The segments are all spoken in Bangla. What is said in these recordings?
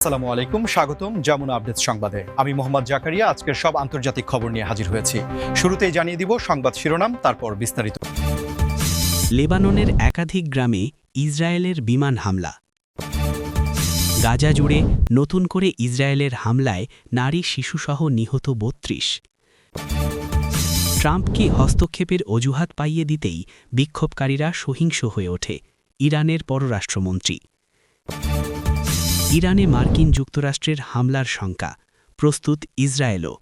আসসালামু আলাইকুম, স্বাগতম যমুনা আপডেট সংবাদে। আমি মোহাম্মদ জাকারিয়া, আজকের সব আন্তর্জাতিক খবর নিয়ে হাজির হয়েছি। শুরুতেই জানিয়ে দিব সংবাদ শিরোনাম, তারপর বিস্তারিত। লেবাননের একাধিক গ্রামে ইসরায়েলের বিমান হামলা। গাজা জুড়ে নতুন করে ইসরায়েলের হামলায় নারী, শিশুসহ নিহত বত্রিশ। ট্রাম্পকে হস্তক্ষেপের অজুহাত পাইয়ে দিতেই বিক্ষোভকারীরা সহিংস হয়ে ওঠে, ইরানের পররাষ্ট্রমন্ত্রী। ইরানে মার্কিন যুক্তরাষ্ট্রের হামলার শঙ্কা, প্রস্তুত ইসরায়েলও।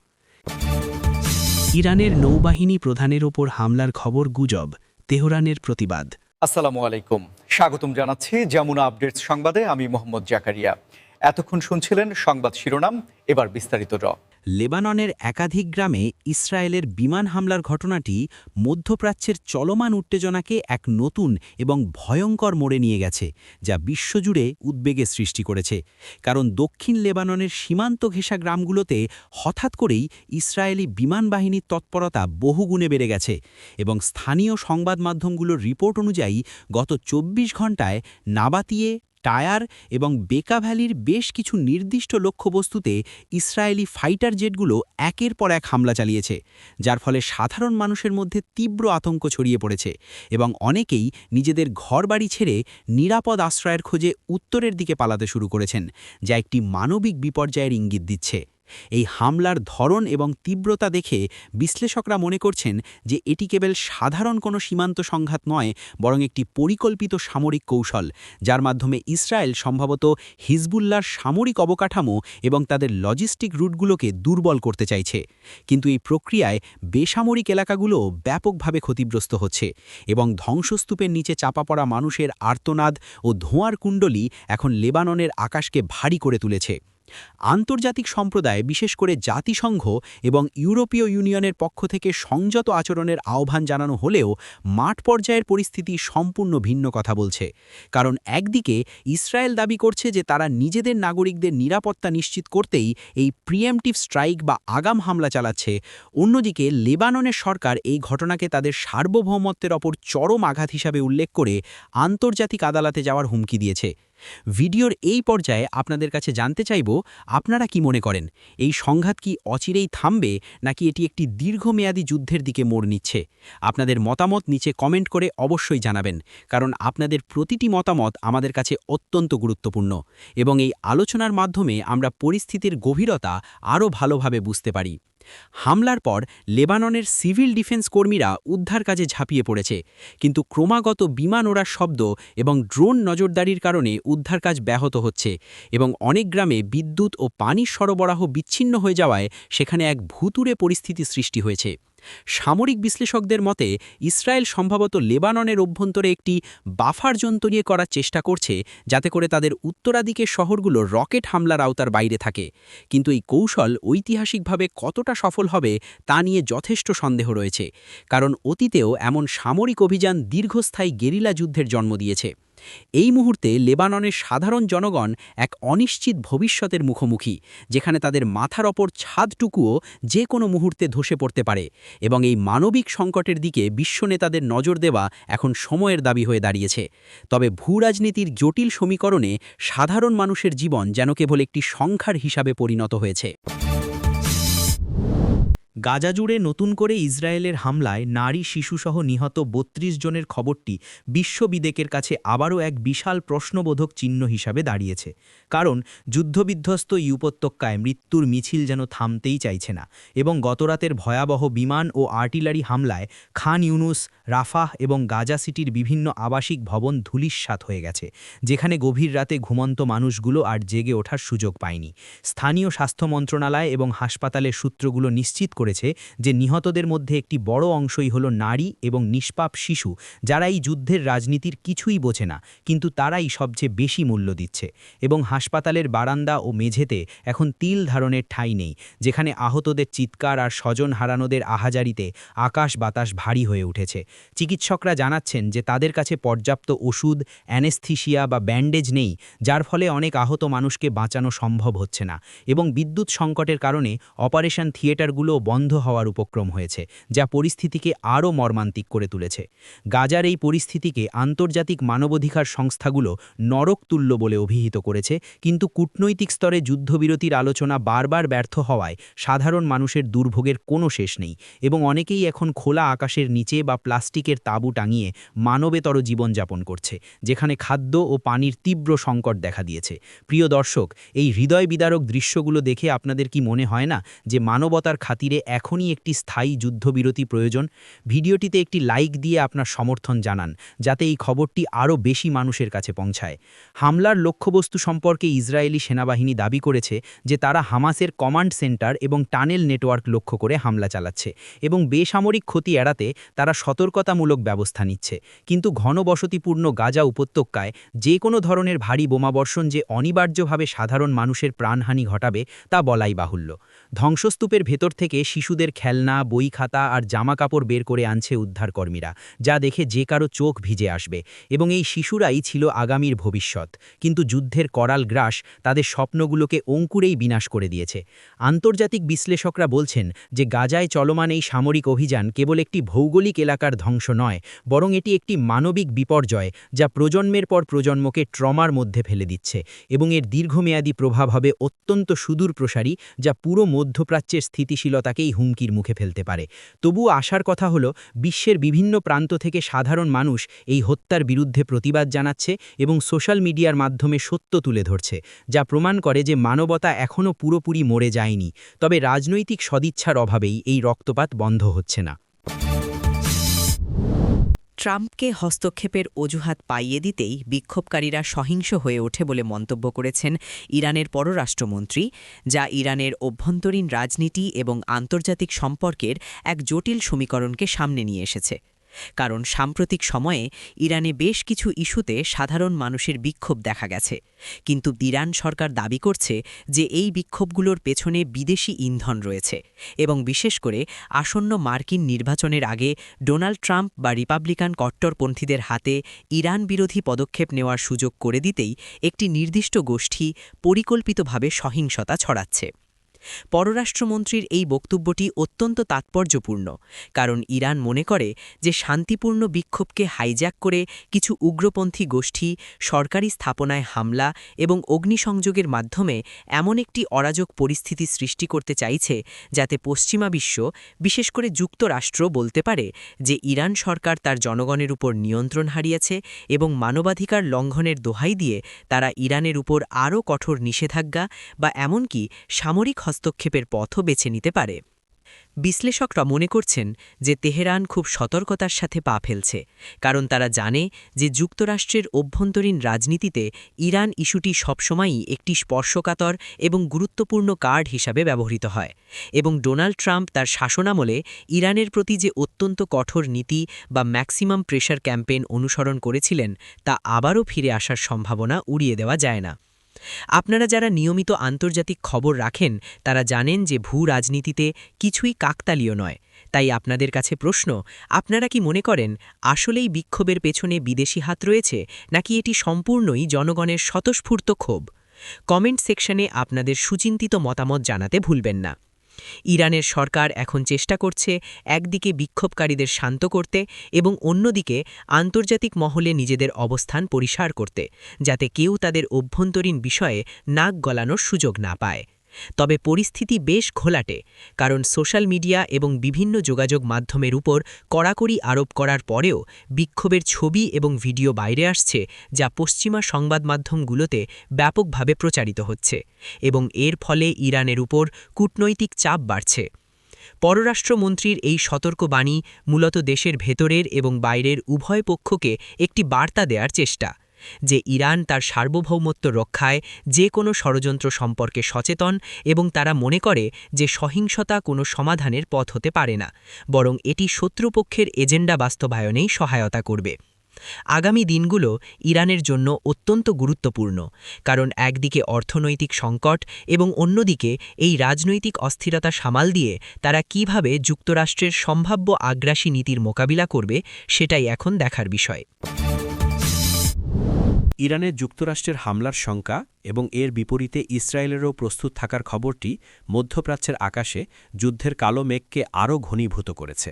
ইরানের নৌবাহিনী প্রধানের ওপর হামলার খবর গুজব, তেহরানের প্রতিবাদ। আসসালামু আলাইকুম। স্বাগতম জানাচ্ছি যমুনা আপডেটস সংবাদে, আমি মোহাম্মদ জাকারিয়া। এতক্ষণ শুনছিলেন সংবাদ শিরোনাম, এবার বিস্তারিত র। লেবাননের একাধিক গ্রামে ইসরায়েলের বিমান হামলার ঘটনাটি মধ্যপ্রাচ্যের চলমান উত্তেজনাকে এক নতুন এবং ভয়ঙ্কর মোড়ে নিয়ে গেছে, যা বিশ্বজুড়ে উদ্বেগের সৃষ্টি করেছে। কারণ দক্ষিণ লেবাননের সীমান্ত ঘেঁষা গ্রামগুলোতে হঠাৎ করেই ইসরায়েলি বিমান বাহিনীর তৎপরতা বহুগুণে বেড়ে গেছে এবং স্থানীয় সংবাদ মাধ্যমগুলোর রিপোর্ট অনুযায়ী গত চব্বিশ ঘণ্টায় নাবাতিয়ে টায়ার এবং বেকা ভ্যালির বেশ কিছু নির্দিষ্ট লক্ষ্যবস্তুতে ইসরায়েলি ফাইটার জেটগুলো একের পর এক হামলা চালিয়েছে, যার ফলে সাধারণ মানুষের মধ্যে তীব্র আতঙ্ক ছড়িয়ে পড়েছে এবং অনেকেই নিজেদের ঘরবাড়ি ছেড়ে নিরাপদ আশ্রয়ের খোঁজে উত্তরের দিকে পালাতে শুরু করেছেন, যা একটি মানবিক বিপর্যয়ের ইঙ্গিত দিচ্ছে। এই হামলার ধরন এবং তীব্রতা দেখে বিশ্লেষকরা মনে করছেন যে এটি কেবল সাধারণ কোনো সীমান্ত সংঘাত নয়, বরং একটি পরিকল্পিত সামরিক কৌশল, যার মাধ্যমে ইসরায়েল সম্ভবত হিজবুল্লার সামরিক অবকাঠামো এবং তাদের লজিস্টিক রুটগুলোকে দুর্বল করতে চাইছে। কিন্তু এই প্রক্রিয়ায় বেসামরিক এলাকাগুলো ব্যাপকভাবে ক্ষতিগ্রস্ত হচ্ছে এবং ধ্বংসস্তূপের নিচে চাপা পড়া মানুষের আর্তনাদ ও ধোঁয়ার কুণ্ডলী এখন লেবাননের আকাশকে ভারী করে তুলেছে। আন্তর্জাতিক সম্প্রদায়, বিশেষ করে জাতিসংঘ এবং ইউরোপীয় ইউনিয়নের পক্ষ থেকে সংযত আচরণের আহ্বান জানানো হলেও মাঠ পর্যায়ের পরিস্থিতি সম্পূর্ণ ভিন্ন কথা বলছে। কারণ একদিকে ইসরায়েল দাবি করছে যে তারা নিজেদের নাগরিকদের নিরাপত্তা নিশ্চিত করতেই এই প্রিএমটিভ স্ট্রাইক বা আগাম হামলা চালাচ্ছে। অন্যদিকে লেবাননের সরকার এই ঘটনাকে তাদের সার্বভৌমত্বের ওপর চরম আঘাত হিসাবে উল্লেখ করে আন্তর্জাতিক আদালতে যাওয়ার হুমকি দিয়েছে। ভিডিওর এই পর্যায়ে আপনাদের কাছে জানতে চাইব, আপনারা কি মনে করেন? এই সংঘাত কি অচিরেই থামবে, নাকি এটি একটি দীর্ঘমেয়াদী যুদ্ধের দিকে মোড় নিচ্ছে? আপনাদের মতামত নিচে কমেন্ট করে অবশ্যই জানাবেন, কারণ আপনাদের প্রতিটি মতামত আমাদের কাছে অত্যন্ত গুরুত্বপূর্ণ এবং এই আলোচনার মাধ্যমে আমরা পরিস্থিতির গভীরতা আরও ভালোভাবে বুঝতে পারি। হামলার পর লেবাননের সিভিল ডিফেন্স কর্মীরা উদ্ধার কাজে ঝাঁপিয়ে পড়েছে। কিন্তু ক্রমাগত বিমান ওড়ার শব্দ এবং ড্রোন নজরদারির কারণে উদ্ধার কাজ ব্যাহত হচ্ছে এবং অনেক গ্রামে বিদ্যুৎ ও পানির সরবরাহ বিচ্ছিন্ন হয়ে যাওয়ায় সেখানে এক ভুতুরে পরিস্থিতি সৃষ্টি হয়েছে। সামরিক বিশ্লেষকদের মতে, ইসরায়েল সম্ভবত লেবাননের অভ্যন্তরে একটি বাফার জোন তৈরি করার চেষ্টা করছে, যাতে করে তাদের উত্তরাদিকের শহরগুলো রকেট হামলার আওতার বাইরে থাকে। কিন্তু এই কৌশল ঐতিহাসিকভাবে কতটা সফল হবে, তা নিয়ে যথেষ্ট সন্দেহ রয়েছে। কারণ অতীতেও এমন সামরিক অভিযান দীর্ঘস্থায়ী গেরিলা যুদ্ধের জন্ম দিয়েছে। এই মুহূর্তে লেবাননের সাধারণ জনগণ এক অনিশ্চিত ভবিষ্যতের মুখোমুখি, যেখানে তাদের মাথার ওপর ছাদটুকুও যে কোনো মুহূর্তে ধসে পড়তে পারে এবং এই মানবিক সংকটের দিকে বিশ্ব নেতাদের নজর দেওয়া এখন সময়ের দাবি হয়ে দাঁড়িয়েছে। তবে ভূরাজনীতির জটিল সমীকরণে সাধারণ মানুষের জীবন যেন কেবল একটি সংখ্যার হিসাবে পরিণত হয়েছে। গাজা জুড়ে নতুন করে ইসরায়েলের হামলায় নারী শিশুসহ নিহত ৩২ জনের খবরটি বিশ্ববিদেকের কাছে আবারও এক বিশাল প্রশ্নবোধক চিহ্ন হিসাবে দাঁড়িয়েছে। কারণ, যুদ্ধবিধ্বস্ত উপত্যকায় মৃত্যুর মিছিল যেন থামতেই চাইছে না এবং গতরাতের ভয়াবহ বিমান ও আর্টিলারি হামলায় খান ইউনুস, রাফাহ এবং গাজা সিটির বিভিন্ন আবাসিক ভবন ধুলিস্বাত হয়ে গেছে, যেখানে গভীর রাতে ঘুমন্ত মানুষগুলো আর জেগে ওঠার সুযোগ পায়নি। স্থানীয় স্বাস্থ্য মন্ত্রণালয় এবং হাসপাতালের সূত্রগুলো নিশ্চিত করেছে যে নিহতদের মধ্যে একটি বড় অংশই হল নারী এবং নিষ্পাপ শিশু, যারা এই যুদ্ধের রাজনীতির কিছুই বোঝে না, কিন্তু তারাই সবচেয়ে বেশি মূল্য দিচ্ছে। এবং হাসপাতালের বারান্দা ও মেঝেতে এখন তিল ধারণের ঠাঁই নেই, যেখানে আহতদের চিৎকার আর স্বজন হারানোদের আহাজারিতে আকাশ বাতাস ভারী হয়ে উঠেছে। চিকিৎসকরা জানাচ্ছেন যে তাদের কাছে পর্যাপ্ত ওষুধ, অ্যানেস্থিসিয়া বা ব্যান্ডেজ নেই, যার ফলে অনেক আহত মানুষকে বাঁচানো সম্ভব হচ্ছে না। এবং বিদ্যুৎ সংকটের কারণে অপারেশন থিয়েটারগুলোও বন্ধ বন্ধ হওয়ার উপক্রম হয়েছে, যা পরিস্থিতিকে আরও মর্মান্তিক করে তুলেছে। গাজার এই পরিস্থিতিকে আন্তর্জাতিক মানবাধিকার সংস্থাগুলো নরকতুল্য বলে অভিহিত করেছে, কিন্তু কূটনৈতিক স্তরে যুদ্ধবিরতির আলোচনা বারবার ব্যর্থ হওয়ায় সাধারণ মানুষের দুর্ভোগের কোনো শেষ নেই এবং অনেকেই এখন খোলা আকাশের নিচে বা প্লাস্টিকের তাঁবু টাঙিয়ে মানবেতর জীবনযাপন করছে, যেখানে খাদ্য ও পানির তীব্র সংকট দেখা দিয়েছে। প্রিয় দর্শক, এই হৃদয় বিদারক দৃশ্যগুলো দেখে আপনাদের কি মনে হয় না যে মানবতার খাতিরে এখনই একটি স্থায়ী যুদ্ধবিরতি প্রয়োজন। ভিডিওটিতে একটি লাইক দিয়ে আপনার সমর্থন জানান, যাতে এই খবরটি আরও বেশি মানুষের কাছে পৌঁছায়। হামলার লক্ষ্যবস্তু সম্পর্কে ইসরায়েলি সেনাবাহিনী দাবি করেছে যে তারা হামাসের কমান্ড সেন্টার এবং টানেল নেটওয়ার্ক লক্ষ্য করে হামলা চালাচ্ছে এবং বেসামরিক ক্ষতি এড়াতে তারা সতর্কতামূলক ব্যবস্থা নিচ্ছে। কিন্তু ঘনবসতিপূর্ণ গাজা উপত্যকায় যে কোনো ধরনের ভারী বোমাবর্ষণ যে অনিবার্যভাবে সাধারণ মানুষের প্রাণহানি ঘটাবে তা বলাই বাহুল্য। ধ্বংসস্তূপের ভেতর থেকে শিশুদের খেলনা, বই খাতা আর জামা কাপড় বের করে আনছে উদ্ধারকর্মীরা, যা দেখে যে কারও চোখ ভিজে আসবে। এবং এই শিশুরাই ছিল আগামীর ভবিষ্যৎ। কিন্তু যুদ্ধের করাল গ্রাস তাদের স্বপ্নগুলোকে অঙ্কুরেই বিনাশ করে দিয়েছে। আন্তর্জাতিক বিশ্লেষকরা বলছেন যে গাজায় চলমান এই সামরিক অভিযান কেবল একটি ভৌগোলিক এলাকার ধ্বংস নয়, বরং এটি একটি মানবিক বিপর্যয় যা প্রজন্মের পর প্রজন্মকে ট্রমার মধ্যে ফেলে দিচ্ছে এবং এর দীর্ঘমেয়াদী প্রভাব হবে অত্যন্ত সুদূর প্রসারী যা পুরো মধ্যপ্রাচ্যের স্থিতিশীলতাকেই হুমকির মুখে ফেলতে পারে। তবু আশার কথা হলো, বিশ্বের বিভিন্ন প্রান্ত থেকে সাধারণ মানুষ এই হত্যার বিরুদ্ধে প্রতিবাদ জানাচ্ছে এবং সোশ্যাল মিডিয়ার মাধ্যমে সত্য তুলে ধরছে, যা প্রমাণ করে যে মানবতা এখনও পুরোপুরি মরে যায়নি। তবে রাজনৈতিক সদিচ্ছার অভাবেই এই রক্তপাত বন্ধ হচ্ছে না। ট্রাম্পকে হস্তক্ষেপের অজুহাত পাইয়ে দিতেই বিক্ষোভকারীরা সহিংস হয়ে ওঠে বলে মন্তব্য করেছেন ইরানের পররাষ্ট্রমন্ত্রী, যা ইরানের অভ্যন্তরীণ রাজনীতি এবং আন্তর্জাতিক সম্পর্কের এক জটিল সমীকরণকে সামনে নিয়ে এসেছে। কারণ সাম্প্রতিক সময়ে ইরানে বেশ কিছু ইস্যুতে সাধারণ মানুষের বিক্ষোভ দেখা গেছে। কিন্তু ইরান সরকার দাবি করছে যে এই বিক্ষোভগুলোর পেছনে বিদেশি ইন্ধন রয়েছে এবং বিশেষ করে আসন্ন মার্কিন নির্বাচনের আগে ডোনাল্ড ট্রাম্প বা রিপাবলিকান কট্টরপন্থীদের হাতে ইরান বিরোধী পদক্ষেপ নেওয়ার সুযোগ করে দিতেই একটি নির্দিষ্ট গোষ্ঠী পরিকল্পিতভাবে সহিংসতা ছড়াচ্ছে। পররাষ্ট্রমন্ত্রীর এই বক্তব্যটি অত্যন্ত তাৎপর্যপূর্ণ, কারণ ইরান মনে করে যে শান্তিপূর্ণ বিক্ষোভকে হাইজ্যাক করে কিছু উগ্রপন্থী গোষ্ঠী, সরকারি স্থাপনায় হামলা এবং অগ্নিসংযোগের মাধ্যমে এমন একটি অরাজক পরিস্থিতি সৃষ্টি করতে চাইছে যাতে পশ্চিমা বিশ্ব, বিশেষ করে যুক্তরাষ্ট্র, বলতে পারে যে ইরান সরকার তার জনগণের উপর নিয়ন্ত্রণ হারিয়েছে এবং মানবাধিকার লঙ্ঘনের দোহাই দিয়ে তারা ইরানের উপর আরও কঠোর নিষেধাজ্ঞা বা এমনকি সামরিক হস্তক্ষেপের পথও বেছে নিতে পারে। বিশ্লেষকরা মনে করছেন যে তেহরান খুব সতর্কতার সাথে পা ফেলছে, কারণ তারা জানে যে যুক্তরাষ্ট্রের অভ্যন্তরীণ রাজনীতিতে ইরান ইস্যুটি সবসময়ই একটি স্পর্শকাতর এবং গুরুত্বপূর্ণ কার্ড হিসাবে ব্যবহৃত হয় এবং ডোনাল্ড ট্রাম্প তার শাসনামলে ইরানের প্রতি যে অত্যন্ত কঠোর নীতি বা ম্যাক্সিমাম প্রেশার ক্যাম্পেইন অনুসরণ করেছিলেন, তা আবারও ফিরে আসার সম্ভাবনা উড়িয়ে দেওয়া যায় না। আপনারা যারা নিয়মিত আন্তর্জাতিক খবর রাখেন, তারা জানেন যে ভূ রাজনীতিতে কিছুই কাকতালীয় নয়। তাই আপনাদের কাছে প্রশ্ন, আপনারা কি মনে করেন আসলেই বিক্ষোভের পেছনে বিদেশি হাত রয়েছে, নাকি এটি সম্পূর্ণই জনগণের স্বতঃস্ফূর্ত ক্ষোভ? কমেন্ট সেকশনে আপনাদের সুচিন্তিত মতামত জানাতে ভুলবেন না। ইরানের সরকার এখন চেষ্টা করছে একদিকে বিক্ষোভকারীদের শান্ত করতে এবং অন্যদিকে আন্তর্জাতিক মহলে নিজেদের অবস্থান পরিষ্কার করতে, যাতে কেউ তাদের অভ্যন্তরীণ বিষয়ে নাক গলানোর সুযোগ না পায়। তবে পরিস্থিতি বেশ ঘোলাটে, কারণ সোশ্যাল মিডিয়া এবং বিভিন্ন যোগাযোগ মাধ্যমের উপর কড়াকড়ি আরোপ করার পরেও বিক্ষোভের ছবি এবং ভিডিও বাইরে আসছে যা পশ্চিমা সংবাদ মাধ্যমগুলোতে ব্যাপকভাবে প্রচারিত হচ্ছে এবং এর ফলে ইরানের উপর কূটনৈতিক চাপ বাড়ছে। পররাষ্ট্রমন্ত্রীর এই সতর্কবাণী মূলত দেশের ভেতরের এবং বাইরের উভয় পক্ষকে একটি বার্তা দেওয়ার চেষ্টা। যে ইরান তার সার্বভৌমত্ব রক্ষায় যে কোনো ষড়যন্ত্র সম্পর্কে সচেতন এবং তারা মনে করে যে সহিংসতা কোনো সমাধানের পথ হতে পারে না, বরং এটি শত্রুপক্ষের এজেন্ডা বাস্তবায়নেই সহায়তা করবে। আগামী দিনগুলো ইরানের জন্য অত্যন্ত গুরুত্বপূর্ণ, কারণ একদিকে অর্থনৈতিক সংকট এবং অন্যদিকে এই রাজনৈতিক অস্থিরতা সামাল দিয়ে তারা কীভাবে যুক্তরাষ্ট্রের সম্ভাব্য আগ্রাসী নীতির মোকাবিলা করবে সেটাই এখন দেখার বিষয়। ইরানের যুক্তরাষ্ট্রের হামলার শঙ্কা এবং এর বিপরীতে ইসরায়েলেরও প্রস্তুত থাকার খবরটি মধ্যপ্রাচ্যের আকাশে যুদ্ধের কালো মেঘকে আরও ঘনীভূত করেছে।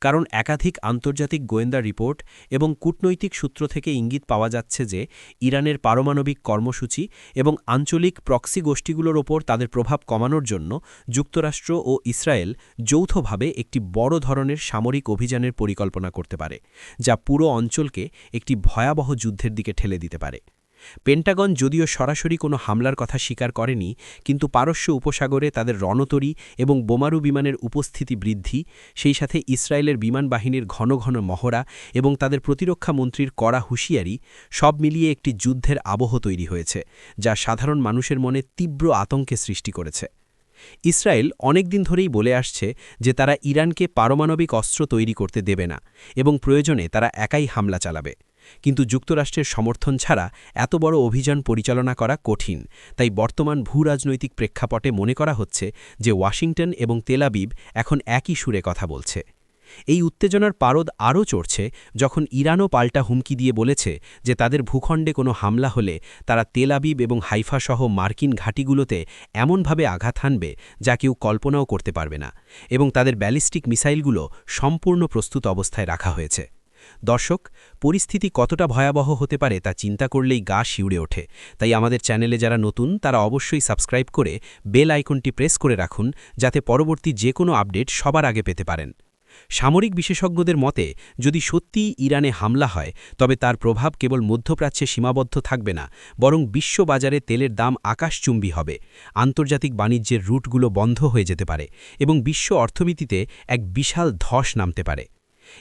কারণ একাধিক আন্তর্জাতিক গোয়েন্দা রিপোর্ট এবং কূটনৈতিক সূত্র থেকে ইঙ্গিত পাওয়া যাচ্ছে যে ইরানের পারমাণবিক কর্মসূচি এবং আঞ্চলিক প্রক্সি গোষ্ঠীগুলোর ওপর তাদের প্রভাব কমানোর জন্য যুক্তরাষ্ট্র ও ইসরায়েল যৌথভাবে একটি বড় ধরনের সামরিক অভিযানের পরিকল্পনা করতে পারে, যা পুরো অঞ্চলকে একটি ভয়াবহ যুদ্ধের দিকে ঠেলে দিতে পারে। পেন্টাগন যদিও সরাসরি কোনো হামলার কথা স্বীকার করেনি, কিন্তু পারস্য উপসাগরে তাদের রণতরী এবং বোমারু বিমানের উপস্থিতি বৃদ্ধি, সেই সাথে ইসরায়েলের বিমান বাহিনীর ঘন ঘন মহড়া এবং তাদের প্রতিরক্ষা মন্ত্রীর কড়া হুঁশিয়ারি সব মিলিয়ে একটি যুদ্ধের আবহ তৈরি হয়েছে, যা সাধারণ মানুষের মনে তীব্র আতঙ্কে সৃষ্টি করেছে। ইসরায়েল অনেকদিন ধরেই বলে আসছে যে তারা ইরানকে পারমাণবিক অস্ত্র তৈরি করতে দেবে না এবং প্রয়োজনে তারা একাই হামলা চালাবে। কিন্তু যুক্তরাষ্ট্রের সমর্থন ছাড়া এত বড় অভিযান পরিচালনা করা কঠিন। তাই বর্তমান ভূরাজনৈতিক প্রেক্ষাপটে মনে করা হচ্ছে যে ওয়াশিংটন এবং তেলাবিব এখন একই সুরে কথা বলছে। এই উত্তেজনার পারদ আরও চড়ছে যখন ইরানও পাল্টা হুমকি দিয়ে বলেছে যে তাদের ভূখণ্ডে কোনো হামলা হলে তারা তেলাবিব এবং হাইফা সহ মার্কিন ঘাঁটিগুলোতে এমনভাবে আঘাত হানবে যা কেউ কল্পনাও করতে পারবে না এবং তাদের ব্যালিস্টিক মিসাইলগুলো সম্পূর্ণ প্রস্তুত অবস্থায় রাখা হয়েছে। দর্শক, পরিস্থিতি কতটা ভয়াবহ হতে পারে তা চিন্তা করলেই গা শিউড়ে ওঠে। তাই আমাদের চ্যানেলে যারা নতুন, তারা অবশ্যই সাবস্ক্রাইব করে বেল আইকনটি প্রেস করে রাখুন, যাতে পরবর্তী যে কোনো আপডেট সবার আগে পেতে পারেন। সামরিক বিশেষজ্ঞদের মতে, যদি সত্যিই ইরানে হামলা হয়, তবে তার প্রভাব কেবল মধ্যপ্রাচ্যে সীমাবদ্ধ থাকবে না, বরং বিশ্ববাজারে তেলের দাম আকাশচুম্বী হবে। আন্তর্জাতিক বাণিজ্যের রুটগুলো বন্ধ হয়ে যেতে পারে এবং বিশ্ব অর্থনীতিতে এক বিশাল ধস নামতে পারে।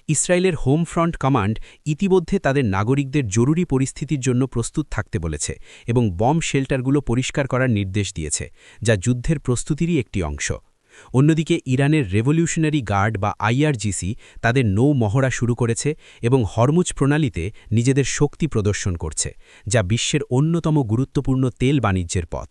ইসরায়েলের হোম ফ্রন্ট কমান্ড ইতিমধ্যে তাদের নাগরিকদের জরুরি পরিস্থিতির জন্য প্রস্তুত থাকতে বলেছে এবং বম শেল্টারগুলো পরিষ্কার করার নির্দেশ দিয়েছে, যা যুদ্ধের প্রস্তুতিরই একটি অংশ। অন্যদিকে ইরানের রেভলিউশনারি গার্ড বা আইআরজিসি তাদের নৌ মহড়া শুরু করেছে এবং হরমুজ প্রণালীতে নিজেদের শক্তি প্রদর্শন করছে, যা বিশ্বের অন্যতম গুরুত্বপূর্ণ তেল বাণিজ্যের পথ।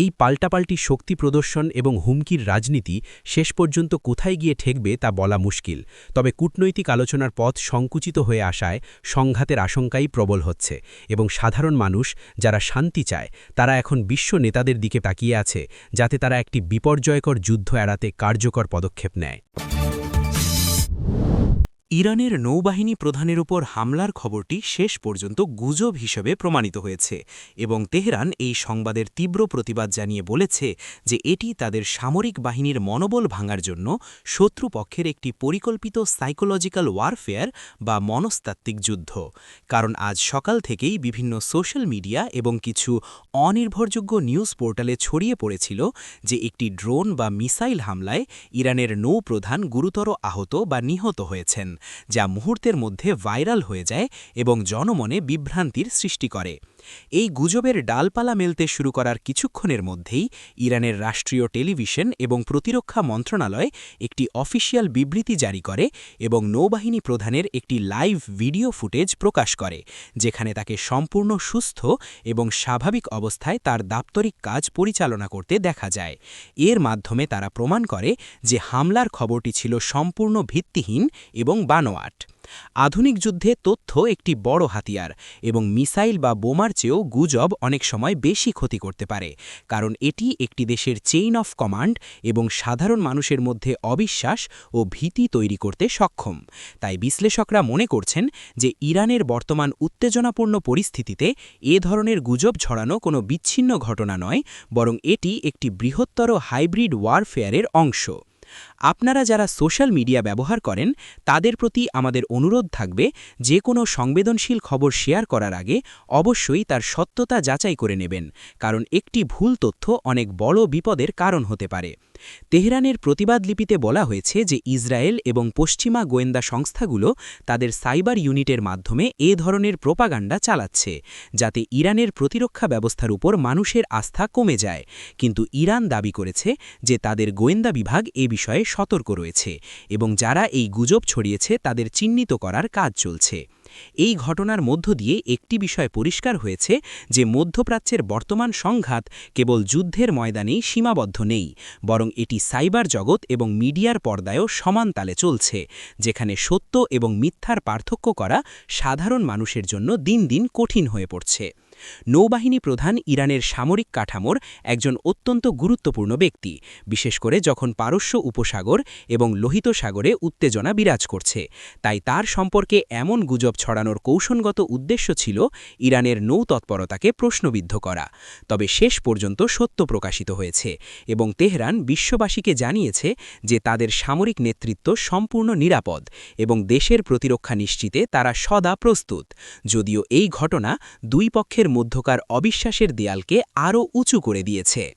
এই পাল্টাপাল্টি শক্তি প্রদর্শন এবং হুমকির রাজনীতি শেষ পর্যন্ত কোথায় গিয়ে ঠেকবে তা বলা মুশকিল, তবে কূটনৈতিক আলোচনার পথ সংকুচিত হয়ে আসায় সংঘাতের আশঙ্কাই প্রবল হচ্ছে এবং সাধারণ মানুষ যারা শান্তি চায়, তারা এখন বিশ্ব নেতাদের দিকে তাকিয়ে আছে যাতে তারা একটি বিপর্যয়কর যুদ্ধ এড়াতে কার্যকর পদক্ষেপ নেয়। ইরানের নৌবাহিনী প্রধানের উপর হামলার খবরটি শেষ পর্যন্ত গুজব হিসেবে প্রমাণিত হয়েছে এবং তেহরান এই সংবাদের তীব্র প্রতিবাদ জানিয়ে বলেছে যে এটি তাদের সামরিক বাহিনীর মনোবল ভাঙার জন্য শত্রুপক্ষের একটি পরিকল্পিত সাইকোলজিক্যাল ওয়ারফেয়ার বা মনস্তাত্ত্বিক যুদ্ধ। কারণ আজ সকাল থেকেই বিভিন্ন সোশ্যাল মিডিয়া এবং কিছু অনির্ভরযোগ্য নিউজ পোর্টালে ছড়িয়ে পড়েছিল যে একটি ড্রোন বা মিসাইল হামলায় ইরানের নৌপ্রধান গুরুতর আহত বা নিহত হয়েছেন। যা মুহূর্তের মধ্যে ভাইরাল হয়ে যায় এবং জনমনে বিভ্রান্তির সৃষ্টি করে। এই গুজবের ডালপালা মেলতে শুরু করার কিছুক্ষণের মধ্যেই ইরানের রাষ্ট্রীয় টেলিভিশন এবং প্রতিরক্ষা মন্ত্রণালয় একটি অফিসিয়াল বিবৃতি জারি করে এবং নৌবাহিনী প্রধানের একটি লাইভ ভিডিও ফুটেজ প্রকাশ করে, যেখানে তাকে সম্পূর্ণ সুস্থ এবং স্বাভাবিক অবস্থায় তার দাপ্তরিক কাজ পরিচালনা করতে দেখা যায়। এর মাধ্যমে তারা প্রমাণ করে যে হামলার খবরটি ছিল সম্পূর্ণ ভিত্তিহীন এবং বানোয়াট। আধুনিক যুদ্ধে তথ্য একটি বড় হাতিয়ার এবং মিসাইল বা বোমার চেয়েও গুজব অনেক সময় বেশি ক্ষতি করতে পারে, কারণ এটি একটি দেশের চেইন অফ কমান্ড এবং সাধারণ মানুষের মধ্যে অবিশ্বাস ও ভীতি তৈরি করতে সক্ষম। তাই বিশ্লেষকরা মনে করছেন যে ইরানের বর্তমান উত্তেজনাপূর্ণ পরিস্থিতিতে এ ধরনের গুজব ছড়ানো কোনো বিচ্ছিন্ন ঘটনা নয়, বরং এটি একটি বৃহত্তর হাইব্রিড ওয়ারফেয়ারের অংশ। আপনারা যারা সোশ্যাল মিডিয়া ব্যবহার করেন, তাদের প্রতি আমাদের অনুরোধ থাকবে যে কোনো সংবেদনশীল খবর শেয়ার করার আগে অবশ্যই তার সত্যতা যাচাই করে নেবেন, কারণ একটি ভুল তথ্য অনেক বড় বিপদের কারণ হতে পারে। তেহরানের প্রতিবাদ লিপিতে বলা হয়েছে যে ইসরায়েল এবং পশ্চিমা গোয়েন্দা সংস্থাগুলো তাদের সাইবার ইউনিটের মাধ্যমে এ ধরনের প্রোপাগান্ডা চালাচ্ছে, যাতে ইরানের প্রতিরক্ষা ব্যবস্থার উপর মানুষের আস্থা কমে যায়। কিন্তু ইরান দাবি করেছে যে তাদের গোয়েন্দা বিভাগ এ বিষয়ে সতর্ক রয়েছে এবং যারা এই গুজব ছড়িয়েছে তাদের চিহ্নিত করার কাজ চলছে। এই ঘটনার মধ্য দিয়ে একটি বিষয় পরিষ্কার হয়েছে যে মধ্যপ্রাচ্যের বর্তমান সংঘাত কেবল যুদ্ধের ময়দানেই সীমাবদ্ধ নেই, বরং এটি সাইবার জগৎ এবং মিডিয়ার পর্দায়ও সমান তালে চলছে, যেখানে সত্য এবং মিথ্যার পার্থক্য করা সাধারণ মানুষের জন্য দিন দিন কঠিন হয়ে পড়ছে। নৌবাহিনী প্রধান ইরানের সামরিক কাঠামোর একজন অত্যন্ত গুরুত্বপূর্ণ ব্যক্তি, বিশেষ করে যখন পারস্য উপসাগর এবং লোহিত সাগরে উত্তেজনা বিরাজ করছে। তাই তার সম্পর্কে এমন গুজব ছড়ানোর কৌশলগত উদ্দেশ্য ছিল ইরানের নৌ তৎপরতাকে প্রশ্নবিদ্ধ করা। তবে শেষ পর্যন্ত সত্য প্রকাশিত হয়েছে এবং তেহরান বিশ্ববাসীকে জানিয়েছে যে তাদের সামরিক নেতৃত্ব সম্পূর্ণ নিরাপদ এবং দেশের প্রতিরক্ষা নিশ্চিতে তারা সদা প্রস্তুত। যদিও এই ঘটনা দুই পক্ষের মধ্যকার অবিশ্বাসের দেয়ালকে আরও উঁচু করে দিয়েছে।